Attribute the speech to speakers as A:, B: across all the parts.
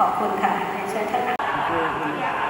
A: ขอบคุณค่ะเชิญท่าน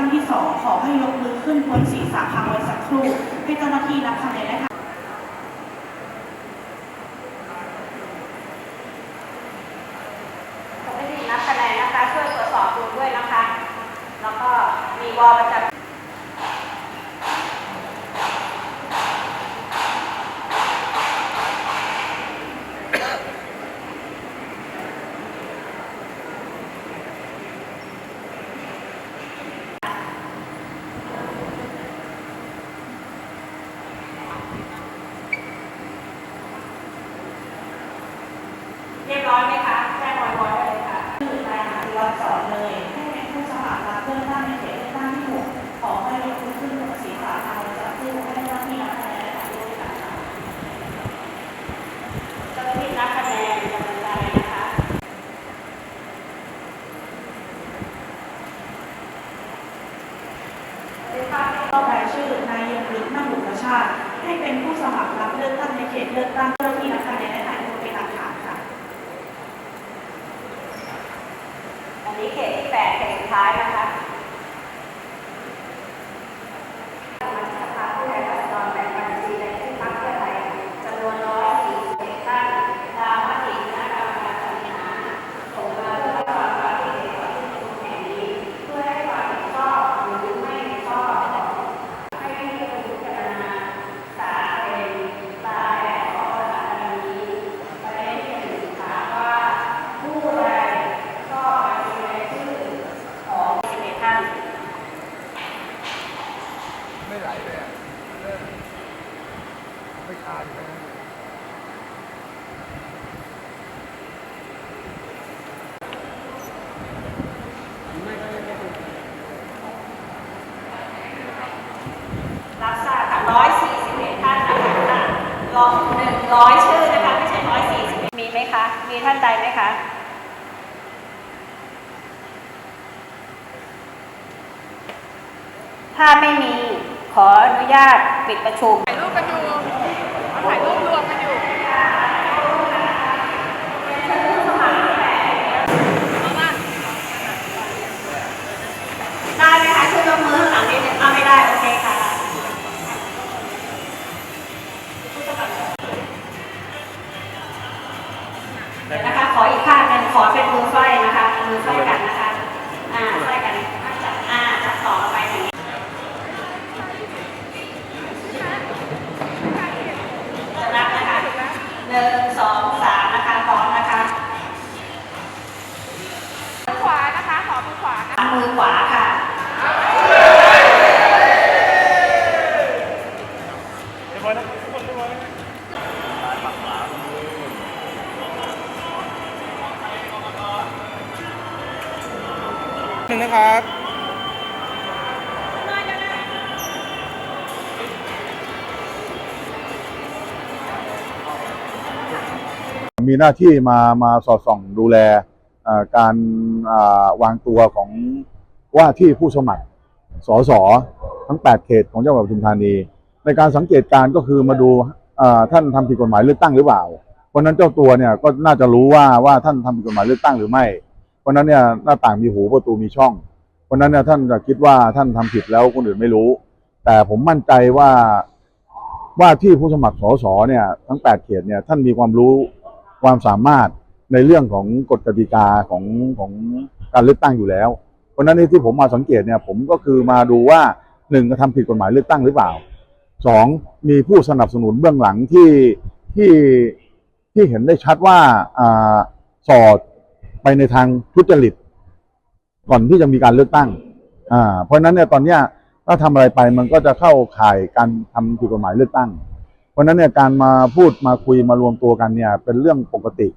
A: ตั้งที่สองขอให้ยกมือขึ้นพ้นศีรษะพังไว้สักครู่ ให้เจ้าหน้าที่นับคะแนนได้ค่ะ
B: นับคะแนนนะคะช่วยตรวจสอบดูด้วยนะคะ แล้วก็มีวอลประจำ เรียบร้อยไหมคะแจ้งวอลได้เลยค่ะ
A: คือนายอภิวัตรสอนเลยให้เป็นผู้สมัครรับเลือกตั้งในเขตเลือกตั้งที่หกขอให้ยกมือขึ้นพ้นศีรษะค้างไว้สักครู่ให้เจ้าหน้าที่นับคะแนนได้ค่ะด้วยกันค่ะ
B: เจ้าหน้าที่นับคะแนนกำลังใจนะคะ
A: ก็รายชื่อนายยงฤทธิ์นั่งบุตรชาติ ให้เป็นผู้สมัครรับเลือกตั้งในเขตเลือกตั้งเจ้าหน้าที่นับคะแนนได้ถ่ายรูปเป็นหลักฐานค่ะ
B: อันนี้เขตที่แปดเขตสุดท้ายนะคะมันสภาผู้แทนราษฎรแบ่งบัญชีรายชื่อพรรคเพื่อไทยจำนวนร้อยสี่สิบเอ็ดท่านตามมติคณะกรรมการสัญหาส่งมาเพื่อให้ความความคิดเห็นต่อที่ประชุมแห่งนี้ เพื่อให้ความเห็นชอบหรือไม่เห็นชอบให้ที่ประชุมพิจารณาสารเป็นตามแบบของสารดังนี้ประเด็นที่หนึ่งถามว่าผู้ใดชอบบัญชีรายชื่อของ11ท่าน
C: ไม่ไหลเลยอะเออไม่ขาดเลยนะ
B: รับทราบค่ะร้อยสี่สิบเอ็ดท่านนะคะลอหนึ่งร้อยชื่อนะคะไม่ใช่ร้อยสี่สิบมีไหมคะ มีท่านใดไหมคะ ถ้าไม่มี ขออนุญาตปิดประชุม
D: นะ
B: ครั
C: บ
E: มีหน้าที่มามาสอดส่องดูแลการาวางตัวของว่าที่ผู้สมัครสสทั้ง 8 เขตของจังหวัดปทุมธานี ในการสังเกตการก็คือมาดูาท่านทำผิดกฎหมายเลือกตั้งหรือเปล่า เพราะนั้นเจ้าตัวเนี่ยก็น่าจะรู้ว่าว่าท่านทำผิดกฎหมายเลือกตั้งหรือไม่ ราะนั้นเนี่ยหน้าต่างมีหูประตูมีช่อง เพราะนั้นเนี่ยท่านจะคิดว่าท่านทำผิดแล้วคนอื่นไม่รู้ แต่ผมมั่นใจว่าว่าที่ผู้สมัครสสเนี่ยทั้ง 8 เขตเนี่ยท่านมีความรู้ความสามารถในเรื่องของกฎกติกาของของการเลือกตั้งอยู่แล้ว เพราะนั้นที่ผมมาสังเกตเนี่ยผมก็คือมาดูว่าหนึ่งกระทำผิดกฎหมายเลือกตั้งหรือเปล่าสองมีผู้สนับสนุนเบื้องหลังที่ที่ที่เห็นได้ชัดว่าอ่าสอด ไปในทางทุจริต ก่อนที่จะมีการเลือกตั้ง อ่า เพราะฉะนั้นเนี่ยตอนเนี้ยถ้าทำอะไรไปมันก็จะเข้าข่ายการทำผิดกฎหมายเลือกตั้ง เพราะฉะนั้นเนี่ยการมาพูดมาคุยมารวมตัวกันเนี่ยเป็นเรื่องปกติ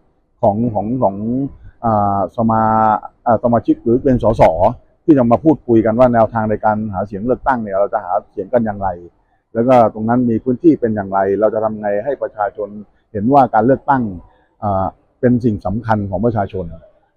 E: ของของของอาสมาอ่าสมาชิกหรือเป็นสสที่จะมาพูดคุยกันว่าแนวทางในการหาเสียงเลือกตั้งเนี่ยเราจะหาเสียงกันอย่างไร แล้วก็ตรงนั้นมีพื้นที่เป็นอย่างไร เราจะทำไงให้ประชาชนเห็นว่าการเลือกตั้งอ่าเป็นสิ่งสำคัญของประชาชน